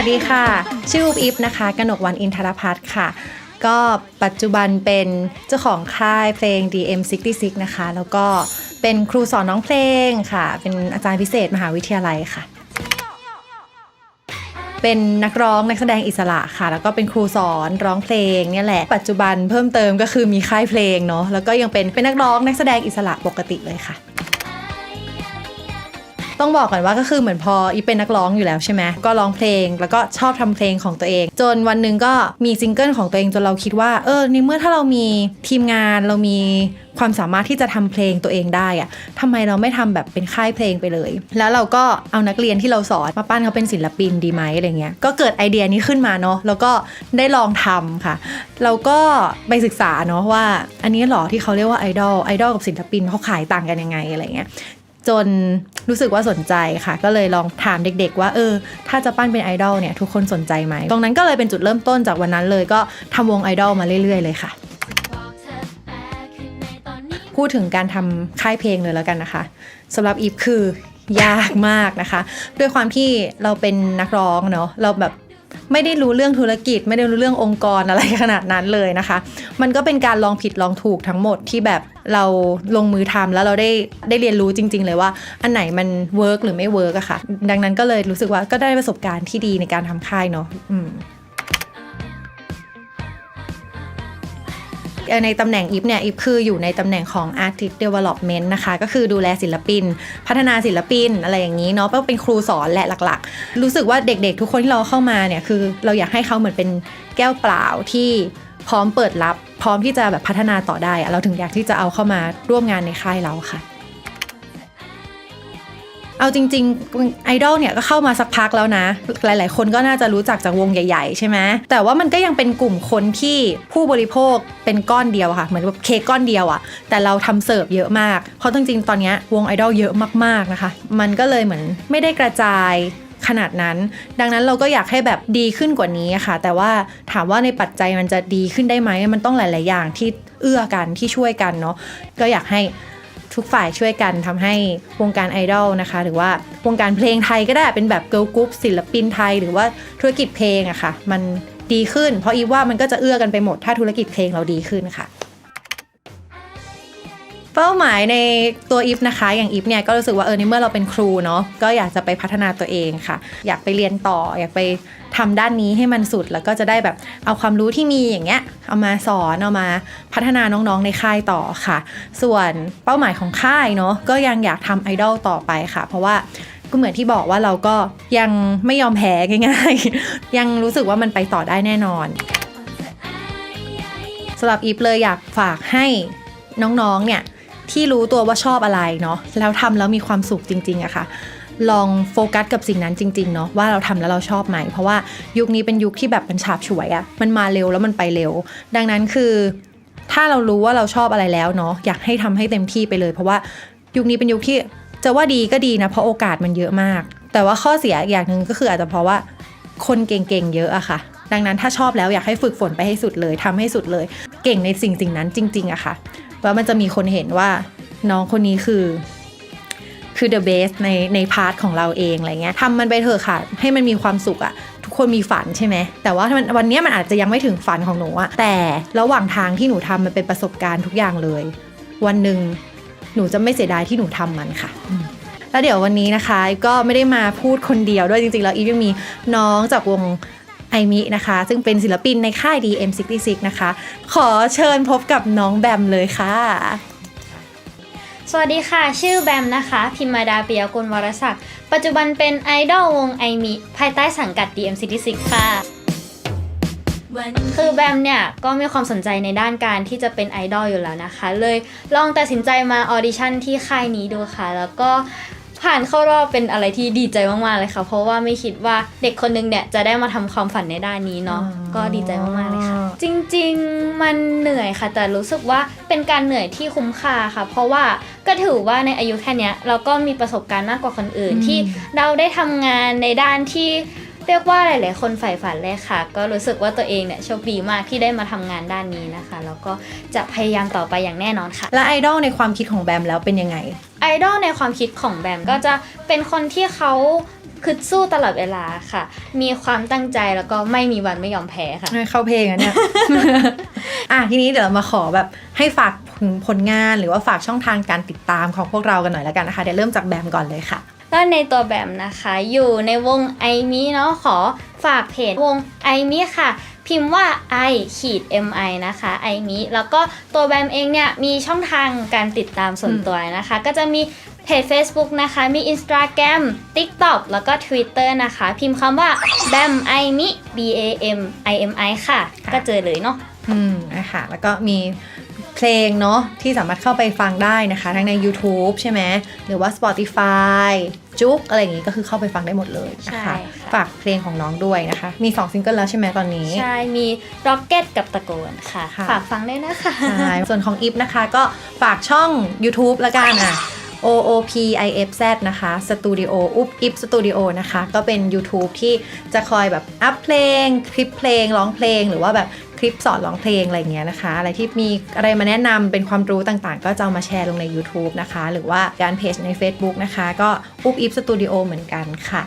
วัสดีค่ะ ชื่ออุบอิฟนะคะ กนกวันอินทรพัฒน์ค่ะ ก็ปัจจุบันเป็นเจ้าของค่ายเพลง DM66 นะคะ แล้วก็เป็นครูสอนน้องเพลงค่ะ เป็นอาจารย์พิเศษมหาวิทยาลัยค่ะ เป็นนักร้องนักแสดงอิสระค่ะ แล้วก็เป็นครูสอนร้องเพลงเนี่ยแหละ ปัจจุบันเพิ่มเติมก็คือมีค่ายเพลงเนาะ แล้วก็ยังเป็นเป็นนักร้องนักแสดงอิสระปกติเลยค่ะ ต้องบอกก่อนว่าก็คือเหมือนพออีเป็นนักร้องอยู่แล้วใช่ไหมก็ร้องเพลงแล้วก็ชอบทำเพลงของตัวเอง จนวันหนึ่งก็มีซิงเกิลของตัวเองจนเราคิดว่าเออในเมื่อถ้าเรามีทีมงานเรามีความสามารถที่จะทำเพลงตัวเองได้อะทำไมเราไม่ทำแบบเป็นค่ายเพลงไปเลย แล้วเราก็เอานักเรียนที่เราสอนมาปั้นเขาเป็นศิลปินดีไหมอะไรเงี้ย ก็เกิดไอเดียนี้ขึ้นมาเนาะ แล้วก็ได้ลองทำค่ะ เราก็ไปศึกษาเนาะว่า อันนี้หรอที่เขาเรียกว่าไอดอล ไอดอลกับศิลปินเขาขายต่างกันยังไงอะไรเงี้ย จนรู้สึกว่าสนใจค่ะ ก็เลยลองถามเด็กๆ ว่าเออ ถ้าจะปั้นเป็นไอดอลเนี่ยทุกคนสนใจไหม ตรงนั้นก็เลยเป็นจุดเริ่มต้นจากวันนั้นเลยก็ทำวงไอดอลมาเรื่อยๆ เลยค่ะ พูดถึงการทำค่ายเพลงเลยแล้วกันนะคะสำหรับอีฟคือยากมากนะคะ ด้วยความที่เราเป็นนักร้องเนาะเราแบบไม่ได้รู้เรื่องธุรกิจ ไม่ได้รู้เรื่ององค์กรอะไรขนาดนั้นเลยนะคะ มันก็เป็นการลองผิดลองถูกทั้งหมดที่แบบ เราลงมือทำแล้วเราได้ได้เรียนรู้จริง ๆ เลยว่า อันไหนมันเวิร์กหรือไม่เวิร์กอะค่ะ ดังนั้นก็เลยรู้สึกว่าก็ได้ประสบการณ์ที่ดีในการทำค่ายเนาะอืมในตำแหน่งอิฟเนี่ยอิฟคืออยู่ในตำแหน่งของ Artist Development นะคะ ก็คือดูแลศิลปิน พัฒนาศิลปินอะไรอย่างนี้เนาะก็เป็นครูสอนแหละหลักๆ รู้สึกว่าเด็กๆ ทุกคนที่เราเข้ามาเนี่ยคือเราอยากให้เขาเหมือนเป็นแก้วเปล่าที่ พร้อมเปิดรับ พร้อมที่จะแบบพัฒนาต่อได้ เราถึงอยากที่จะเอาเข้ามาร่วมงานในค่ายเราค่ะ เอาจริงๆไอดอลเนี่ยก็เข้ามาสักพักแล้วนะ หลายๆ คนก็น่าจะรู้จักจากวงใหญ่ ๆ ใช่ไหมแต่ว่ามันก็ยังเป็นกลุ่มคนที่ผู้บริโภคเป็นก้อนเดียวค่ะ เหมือนแบบเค้กก้อนเดียวอะแต่เราทำเสิร์ฟเยอะมาก เพราะจริงๆ ตอนนี้วงไอดอลเยอะมากๆนะคะ มันก็เลยเหมือนไม่ได้กระจาย ขนาดนั้น ดังนั้นเราก็อยากให้แบบดีขึ้นกว่านี้ค่ะ แต่ว่าถามว่าในปัจจัยมันจะดีขึ้นได้ไหมมันต้องหลาย ๆ อย่างที่เอื้อกันที่ช่วยกันเนาะก็อยากให้ทุกฝ่ายช่วยกันทำให้วงการไอดอลนะคะ หรือว่าวงการเพลงไทยก็ได้เป็นแบบเกิร์ลกรุ๊ปศิลปินไทย หรือว่าธุรกิจเพลงอะค่ะ มันดีขึ้น เพราะอีว่ามันก็จะเอื้อกันไปหมดถ้าธุรกิจเพลงเราดีขึ้นค่ะ เป้าหมายในตัวอีฟนะคะ อย่างอีฟเนี่ยก็รู้สึกว่าเออในเมื่อเราเป็นครูเนาะก็อยากจะไปพัฒนาตัวเองค่ะ อยากไปเรียนต่อ อยากไปทำด้านนี้ให้มันสุดแล้วก็จะได้แบบเอาความรู้ที่มีอย่างเงี้ยเอามาสอนเอามาพัฒนาน้องๆในค่ายต่อค่ะ ส่วนเป้าหมายของค่ายเนาะก็ยังอยากทำไอดอลต่อไปค่ะ เพราะว่าก็เหมือนที่บอกว่าเราก็ยังไม่ยอมแพ้ง่ายๆ ยังรู้สึกว่ามันไปต่อได้แน่นอนสำหรับอีฟเลยอยากฝากให้น้องๆเนี่ย ที่รู้ตัวว่าชอบอะไรเนาะแล้วทำแล้วมีความสุขจริงๆอะค่ะ ลองโฟกัสกับสิ่งนั้นจริงๆเนาะว่าเราทำแล้วเราชอบไหม เพราะว่ายุคนี้เป็นยุคที่แบบมันฉาบฉวยอะมันมาเร็วแล้วมันไปเร็ว ดังนั้นคือ ถ้าเรารู้ว่าเราชอบอะไรแล้วเนาะอยากให้ทำให้เต็มที่ไปเลย เพราะว่ายุคนี้เป็นยุคที่จะว่าดีก็ดีนะเพราะโอกาสมันเยอะมาก แต่ว่าข้อเสียอย่างหนึ่งก็คืออาจจะเพราะว่าคนเก่งๆเยอะอะค่ะ ดังนั้นถ้าชอบแล้วอยากให้ฝึกฝนไปให้สุดเลยทำให้สุดเลยเก่งในสิ่งสิ่งนั้นจริง ๆอะค่ะว่ามันจะมีคนเห็นว่าน้องคนนี้คือคือ the best ในในพาร์ทของเราเองอะไรเงี้ยทำมันไปเถอะค่ะ ให้มันมีความสุขอะทุกคนมีฝันใช่ไหมแต่ว่าวันนี้มันอาจจะยังไม่ถึงฝันของหนูอะแต่ระหว่างทางที่หนูทำมันเป็นประสบการณ์ทุกอย่างเลย วันหนึ่งหนูจะไม่เสียดายที่หนูทำมันค่ะ แล้วเดี๋ยววันนี้นะคะ ก็ไม่ได้มาพูดคนเดียวด้วยจริงๆแล้วอีฟยังมีน้องจากวง อมินะคะ ซึ่งเป็นศิลปินในค่าย DM66 นะคะ ขอเชิญพบกับน้องแบมเลยค่ะ สวัสดีค่ะ ชื่อแบมนะคะ พิมมาดาเปียกุลวรศักดิ์ ปัจจุบันเป็นไอดอลวงไอมิภายใต้สังกัด DM66 ค่ะคือแบมเนี่ยก็มีความสนใจในด้านการที่จะเป็นไอดอลอยู่แล้วนะคะ เลยลองตัดสินใจมาออดิชั่นที่ค่ายนี้ดูค่ะ แล้วก็ ผ่านเข้ารอบเป็นอะไรที่ดีใจมากๆเลยค่ะ เพราะว่าไม่คิดว่าเด็กคนนึงเนี่ยจะได้มาทำความฝันในด้านนี้เนาะอ๋อก็ดีใจมากๆเลยค่ะ จริงๆมันเหนื่อยค่ะ แต่รู้สึกว่าเป็นการเหนื่อยที่คุ้มค่าค่ะ เพราะว่าก็ถือว่าในอายุแค่เนี้ยเราก็มีประสบการณ์มากกว่าคนอื่นอืมที่เราได้ทำงานในด้านที่เรียกว่าหลาย ๆ คนใฝ่ฝันเลยค่ะ ก็รู้สึกว่าตัวเองเนี่ยโชคดีมากที่ได้มาทำงานด้านนี้นะคะ แล้วก็จะพยายามต่อไปอย่างแน่นอนค่ะ และไอดอลในความคิดของแบมแล้วเป็นยังไงไอดอลในความคิดของแบมก็จะเป็นคนที่เขาคือสู้ตลอดเวลาค่ะ มีความตั้งใจแล้วก็ไม่มีวันไม่ยอมแพ้ค่ะ เข้าเพลงอะเนี่ย อะทีนี้เดี๋ยวเรามาขอแบบให้ฝากถึงผลงานหรือว่าฝากช่องทางการติดตามของพวกเรากันหน่อยแล้วกันนะคะ เดี๋ยวเริ่มจากแบมก่อนเลยค่ะ ก็ในตัวแบมนะคะ อยู่ในวงไอมิเนาะขอฝากเพจวงไอมิค่ะ พิมพ์ว่า i ขีด mi นะคะไอมิแล้วก็ตัวแบมเองเนี่ยมีช่องทางการติดตามส่วนอืมตัวนะคะ ก็จะมีเพจ Facebook นะคะ มี Instagram TikTok แล้วก็ Twitter นะคะ พิมพ์คำว่า bam i m i b a m i m i ค่ะ ก็เจอเลยเนาะอืมนะคะแล้วก็มี เพลงเนาะที่สามารถเข้าไปฟังได้นะคะ ทั้งใน YouTube ใช่ไหมหรือว่า Spotify จุกอะไรอย่างงี้ก็คือเข้าไปฟังได้หมดเลยนะคะใช่ค่ะฝากเพลงของน้องด้วยนะคะ มี 2 ซิงเกิลแล้วใช่ไหมตอนนี้ ใช่ มี Rocket กับตะโกนค่ะค่ะฝากฟังด้วยนะคะ ใช่ ส่วนของอิฟนะคะก็ฝากช่อง YouTube ละกันอะ O O P I F Z นะคะสตูดิโออุบอิฟสตูดิโอนะคะ ก็เป็น YouTube ที่จะคอยแบบอัพเพลง คลิปเพลง ร้องเพลง หรือว่าแบบ คลิปสอนร้องเพลงอะไรเงี้ยนะคะ อะไรที่มีอะไรมาแนะนำเป็นความรู้ต่างๆ ก็จะามาแชร์ลงใน YouTube นะคะ หรือว่าการเพจใน Facebook นะคะ ก็อุบอิฟสตูดิโอเหมือนกันค่ะ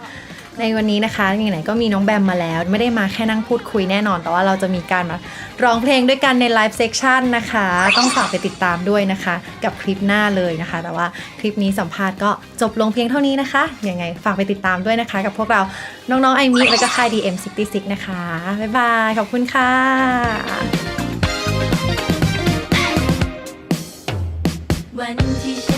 ในวันนี้นะคะไหนๆก็มีน้องแบมมาแล้ว ไม่ได้มาแค่นั่งพูดคุยแน่นอน แต่ว่าเราจะมีการมาร้องเพลงด้วยกันในไลฟ์เซ c ชันนะคะ ต้องฝากไปติดตามด้วยนะคะ กับคลิปหน้าเลยนะคะ แต่ว่าคลิปนี้สัมภาษณ์ก็จบลงเพียงเท่านี้นะคะยังไงฝากไปติดตามด้วยนะคะ กับพวกเราน้องๆไอมิและก็ค่าย DM66 นะคะบ๊ายบายขอบคุณค่ะวันที่